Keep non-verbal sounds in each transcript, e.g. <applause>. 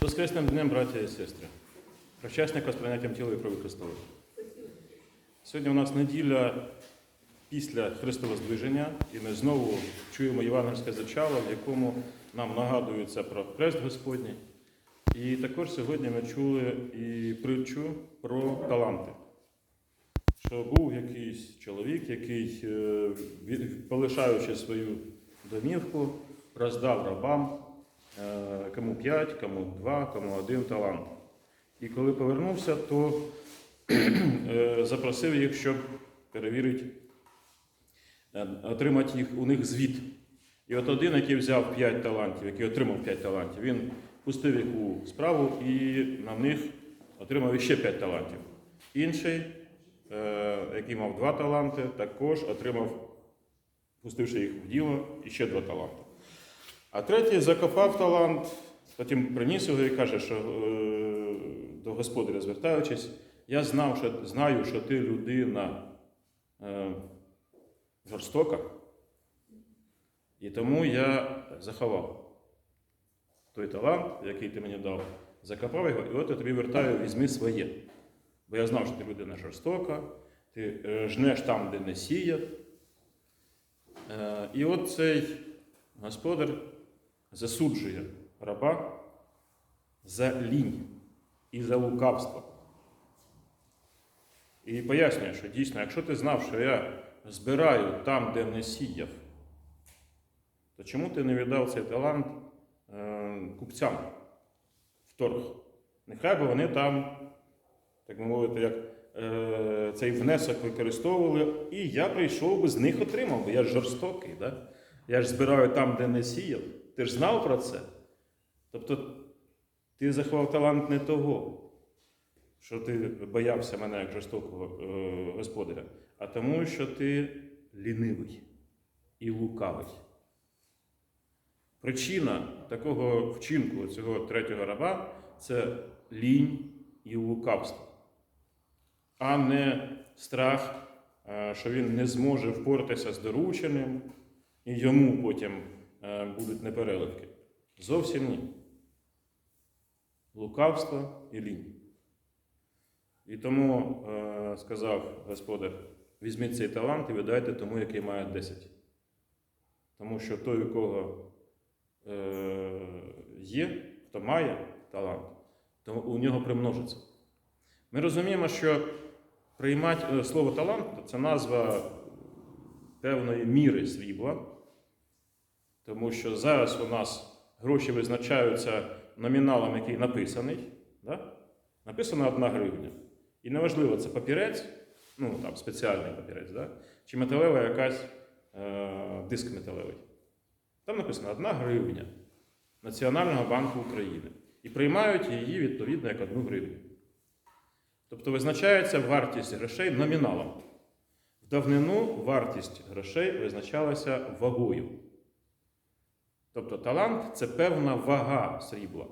З Воскресним днем, браття і сестри, причасника з прийняттям тіла і крові Христової. Сьогодні у нас неділя після Христового здвиження, і ми знову чуємо євангельське зачало, в якому нам нагадується про хрест Господній. І також сьогодні ми чули і притчу про таланти. Що був якийсь чоловік, який, е, полишаючи свою домівку, роздав рабам, кому п'ять, кому два, кому один талант. І коли повернувся, то <clears throat> е, запросив їх, щоб перевірити, е, отримати їх, у них звіт. І от один, який взяв 5 талантів, який отримав 5 талантів, він пустив їх у справу і на них отримав іще 5 талантів. Інший, е, який мав 2 таланти, також отримав, пустивши їх в діло, іще 2 таланти. А третій закопав талант, потім приніс його і каже, що е, до господаря звертаючись, я знав, що, знаю, що ти людина е, жорстока, і тому я заховав той талант, який ти мені дав, закопав його, і от я тобі вертаю, візьми своє. Бо я знав, що ти людина жорстока, ти е, жнеш там, де не сіяв. Е, І от цей господар засуджує раба за лінь і за лукавство. І пояснює, що дійсно, якщо ти знав, що я збираю там, де не сіяв, то чому ти не віддав цей талант е, купцям в торг? Нехай би вони там, так би мовити, як е, цей внесок використовували, і я прийшов би з них отримав, бо я ж жорстокий. Да? Я ж збираю там, де не сіяв. Ти ж знав про це? Тобто ти заховав талант не того, що ти боявся мене як жорстокого е, господаря, а тому, що ти лінивий і лукавий. Причина такого вчинку цього третього раба це лінь і лукавство, а не страх, е, що він не зможе впоратися з дорученим, і йому потім будуть непереливки. Зовсім ні. Лукавство і лінь. І тому е, сказав господар: візьміть цей талант і віддайте тому, який має 10. Тому що той, у кого е, є, хто має талант, то у нього примножиться. Ми розуміємо, що приймати е, слово талант це назва певної міри срібла, тому що зараз у нас гроші визначаються номіналом, який написаний. Да? Написано 1 гривня. І неважливо, це папірець, ну там спеціальний папірець, да? чи металева якась е, диск металевий. Там написано 1 гривня Національного банку України. І приймають її відповідно як 1 гривню. Тобто визначається вартість грошей номіналом. В давнину вартість грошей визначалася вагою. Тобто талант це певна вага срібла,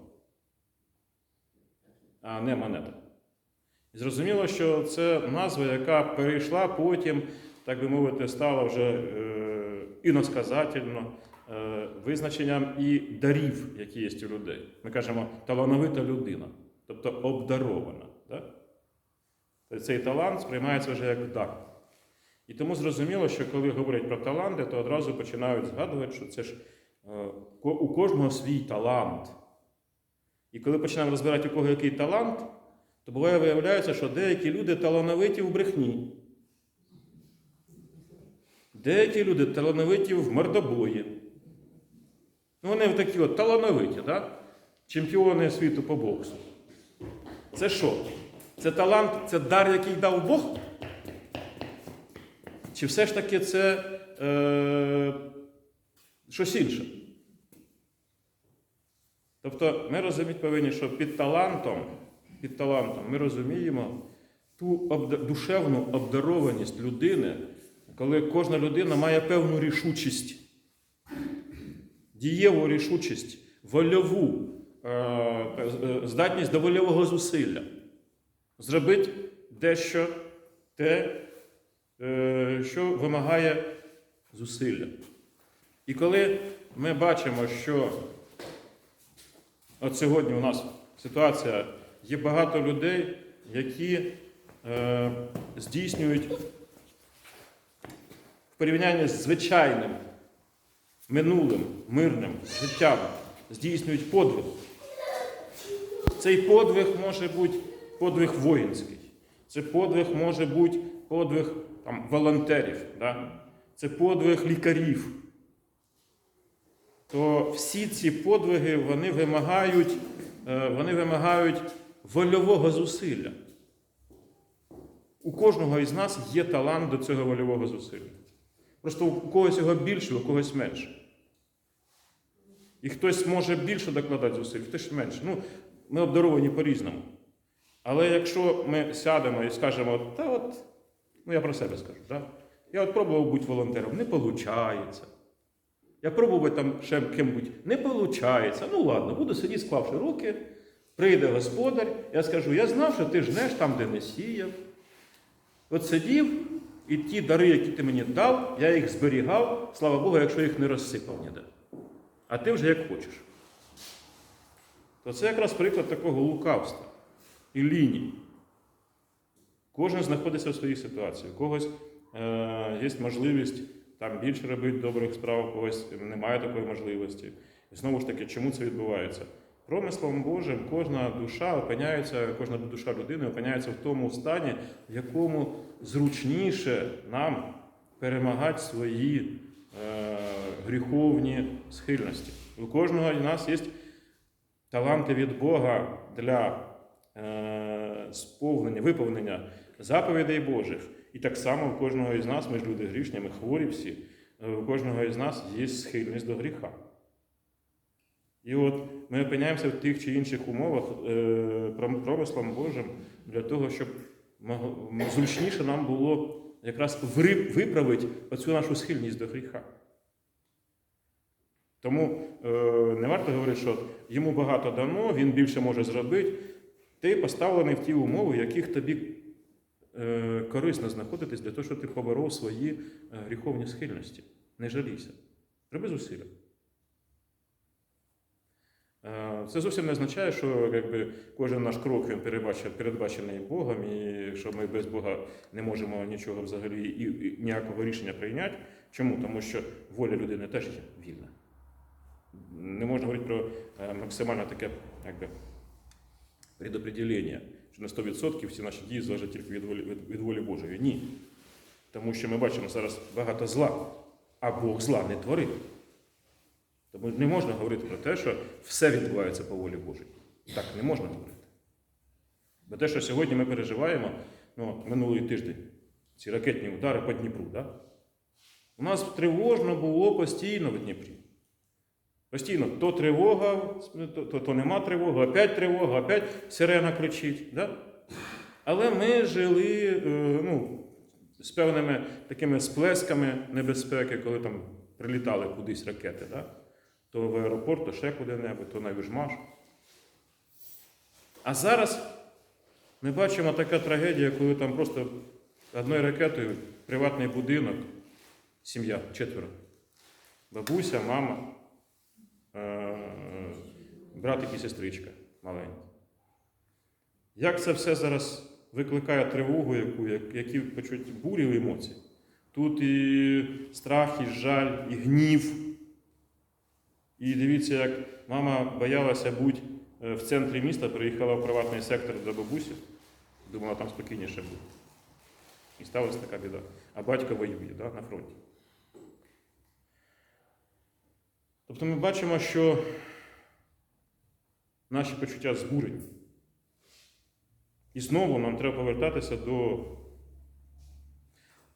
а не монета. І зрозуміло, що це назва, яка перейшла потім, так би мовити, стала вже е, іносказательно е, визначенням і дарів, які є у людей. Ми кажемо талановита людина, тобто обдарована. Да? Тобто Цей талант сприймається вже як дар. І тому зрозуміло, що коли говорять про таланти, то одразу починають згадувати, що це ж у кожного свій талант. І коли починаємо розбирати, у кого який талант, то буває виявляється, що деякі люди талановиті в брехні. Деякі люди талановиті в мордобої. Ну, вони такі от талановиті, да? чемпіони світу по боксу. Це що? Це талант, це дар, який дав Бог? Чи все ж таки це е, щось інше? Тобто ми розуміти повинні, що під талантом, під талантом ми розуміємо ту душевну обдарованість людини, коли кожна людина має певну рішучість, дієву рішучість, вольову е, е, здатність до вольового зусилля. Зробити дещо те, е, що вимагає зусилля. І коли ми бачимо, що От сьогодні у нас ситуація, є багато людей, які е, здійснюють в порівнянні з звичайним минулим мирним життям, здійснюють подвиг. Цей подвиг може бути подвиг воїнський. Це подвиг може бути подвиг там, волонтерів. Да? Це подвиг лікарів. То всі ці подвиги вони вимагають, е, вони вимагають вольового зусилля. У кожного із нас є талант до цього вольового зусилля. Просто у когось його більше, у когось менше. І хтось може більше докладати зусиль, хтось менше. Ну, ми обдаровані по-різному. Але якщо ми сядемо і скажемо, та от, ну я про себе скажу, так? я от пробував бути волонтером, не виходить. Я пробував там ще ким-будь, не виходить. Ну ладно, буду сидіти, склавши руки, прийде господар, я скажу, я знав, що ти жнеш там, де не сіяв. От сидів, і ті дари, які ти мені дав, я їх зберігав, слава Богу, якщо їх не розсипав ніде. А ти вже як хочеш. То це якраз приклад такого лукавства і лінії. Кожен знаходиться в своїй ситуації. У когось е, є можливість там більше робити добрих справ, когось немає такої можливості. І знову ж таки, чому це відбувається? Промислом Божим кожна душа опиняється, кожна душа людини опиняється в тому стані, в якому зручніше нам перемагати свої е, гріховні схильності. У кожного з нас є таланти від Бога для е, сповнення, виповнення заповідей Божих. І так само у кожного із нас, ми ж люди грішні, ми хворі всі, е, у кожного із нас є схильність до гріха. І от ми опиняємося в тих чи інших умовах е, промислом Божим для того, щоб зручніше нам було якраз виправити оцю нашу схильність до гріха. Тому е, не варто говорити, що йому багато дано, він більше може зробити. Ти поставлений в ті умови, яких тобі корисно знаходитись для того, щоб ти поборов свої е, гріховні схильності. Не жалійся. Роби зусилля. Е, Це зовсім не означає, що якби, кожен наш крок він передбачений, Богом, і що ми без Бога не можемо нічого взагалі і, ніякого рішення прийняти. Чому? Тому що воля людини теж є вільна. Не можна говорити про е, максимально таке якби, предопределення, що на 100% всі наші дії залежать тільки від волі, від, від волі Божої. Ні. Тому що ми бачимо зараз багато зла, а Бог зла не творив. Тому не можна говорити про те, що все відбувається по волі Божій. Так не можна говорити. Бо те, що сьогодні ми переживаємо, ну, минулий тиждень, ці ракетні удари по Дніпру, да? у нас тривожно було постійно в Дніпрі. Постійно то тривога, то, то, нема тривоги, опять тривога, опять сирена кричить. Да? Але ми жили е, ну, з певними такими сплесками небезпеки, коли там прилітали кудись ракети. Да? То в аеропорт, то ще куди-небудь, то на Южмаш. А зараз ми бачимо така трагедія, коли там просто одною ракетою приватний будинок, сім'я, четверо. Бабуся, мама, братик і сестричка маленькі. Як це все зараз викликає тривогу, яку, які почуть бурі емоції? Тут і страх, і жаль, і гнів. І дивіться, як мама боялася бути е, в центрі міста, приїхала в приватний сектор до бабусі, думала, там спокійніше буде. І сталася така біда. А батько воює да, на фронті. Тобто ми бачимо, що наші почуття збурені. І знову нам треба повертатися до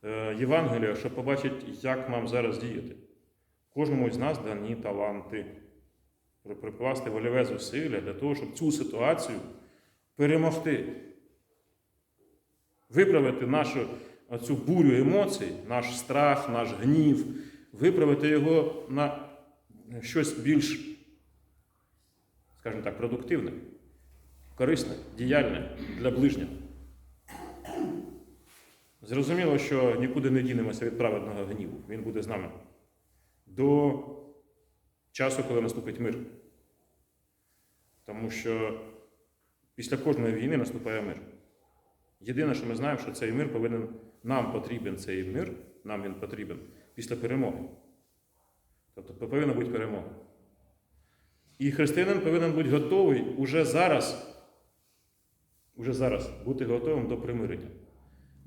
е, Євангелія, щоб побачити, як нам зараз діяти. Кожному з нас дані таланти. Прикласти вольове зусилля для того, щоб цю ситуацію перемогти. Виправити нашу цю бурю емоцій, наш страх, наш гнів, виправити його на щось більш, скажімо так, продуктивне, корисне, діяльне для ближнього. Зрозуміло, що нікуди не дінемося від праведного гніву. Він буде з нами до часу, коли наступить мир. Тому що після кожної війни наступає мир. Єдине, що ми знаємо, що цей мир повинен, нам потрібен цей мир, нам він потрібен після перемоги. Тобто повинна бути перемога. І християнин повинен бути готовий уже зараз, уже зараз бути готовим до примирення.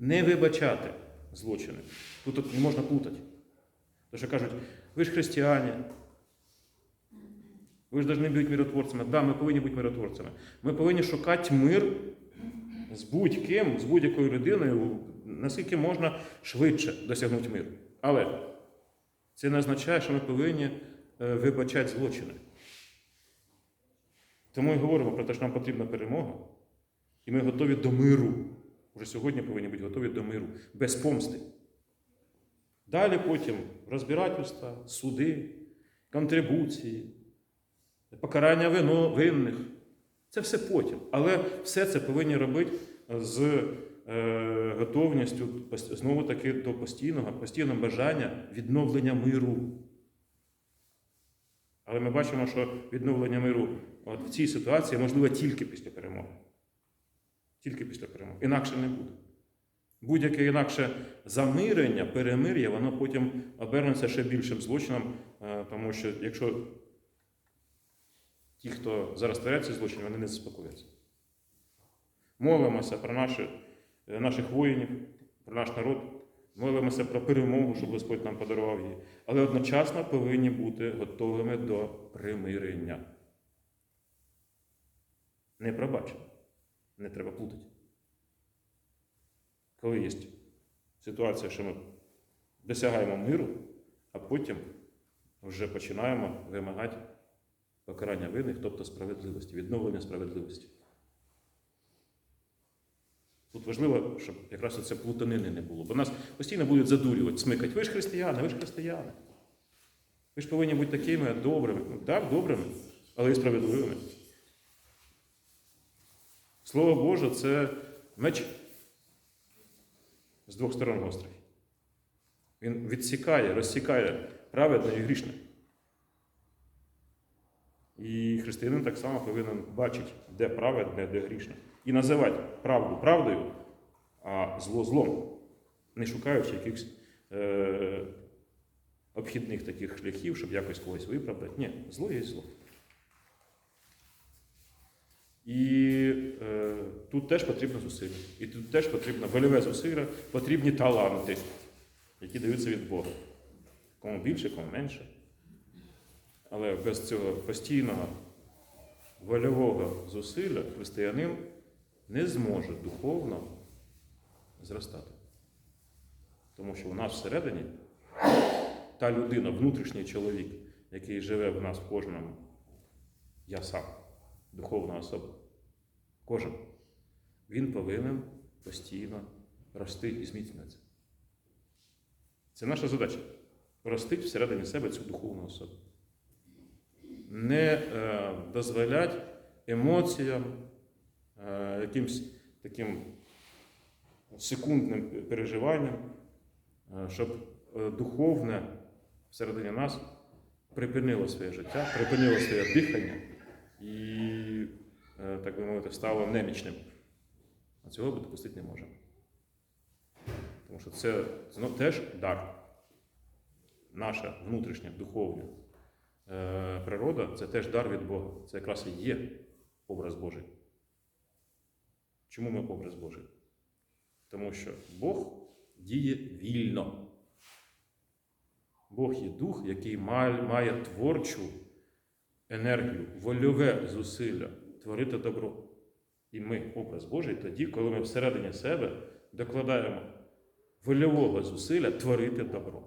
Не вибачати злочини. Тут, не можна плутати. Тому що кажуть, ви ж християни, ви ж повинні бути миротворцями. Так, да, ми повинні бути миротворцями. Ми повинні шукати мир з будь-ким, з будь-якою людиною, наскільки можна швидше досягнути миру. Але це не означає, що ми повинні е, вибачати злочини. Тому і говоримо про те, що нам потрібна перемога, і ми готові до миру. Уже сьогодні повинні бути готові до миру, без помсти. Далі потім розбирательства, суди, контрибуції, покарання вино, винних. Це все потім. Але все це повинні робити з готовністю знову таки до постійного, постійного бажання відновлення миру. Але ми бачимо, що відновлення миру от в цій ситуації можливе тільки після перемоги. Тільки після перемоги. Інакше не буде. Будь-яке інакше замирення, перемир'я, воно потім обернеться ще більшим злочином, е, тому що якщо ті, хто зараз творять ці злочини, вони не заспокояться. Молимося про наші, е, наших воїнів, про наш народ, молимося про перемогу, щоб Господь нам подарував її. Але одночасно повинні бути готовими до примирення. Не пробачення. Не треба плутати. Коли є ситуація, що ми досягаємо миру, а потім вже починаємо вимагати покарання винних, тобто справедливості, відновлення справедливості. Тут важливо, щоб якраз це плутанини не було. Бо нас постійно будуть задурювати, смикати. Ви ж християни, ви ж християни. Ви ж повинні бути такими добрими. Ну, так, добрими, але і справедливими. Слово Боже це меч з двох сторон гострий. Він відсікає, розсікає праведне і грішне. І християнин так само повинен бачити, де праведне, де грішне. І називати правду правдою, а зло злом, не шукаючи якихось е- обхідних таких шляхів, щоб якось когось виправдати. Ні, зло є зло. І е, тут теж потрібно зусилля. І тут теж потрібно вольове зусилля, потрібні таланти, які даються від Бога. Кому більше, кому менше. Але без цього постійного вольового зусилля християнин не зможе духовно зростати. Тому що у нас всередині та людина, внутрішній чоловік, який живе в нас в кожному, я сам, духовна особа, кожен, він повинен постійно рости і зміцнитися. Це наша задача ростити всередині себе цю духовну особу не е, дозволять емоціям, е, якимсь таким секундним переживанням, е, щоб духовне всередині нас припинило своє життя, припинило своє дихання і, так би мовити, стало немічним. А цього ми допустити не можемо. Тому що це знов теж дар. Наша внутрішня духовна природа це теж дар від Бога. Це якраз і є образ Божий. Чому ми образ Божий? Тому що Бог діє вільно. Бог є дух, який має, має творчу енергію, вольове зусилля творити добро. І ми, образ Божий, тоді, коли ми всередині себе докладаємо вольового зусилля творити добро.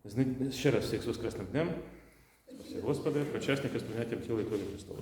З ни- Ще раз всіх з Воскресним днем. Спасибо, Господи, причасника з прийняттям тіла і крові Христова.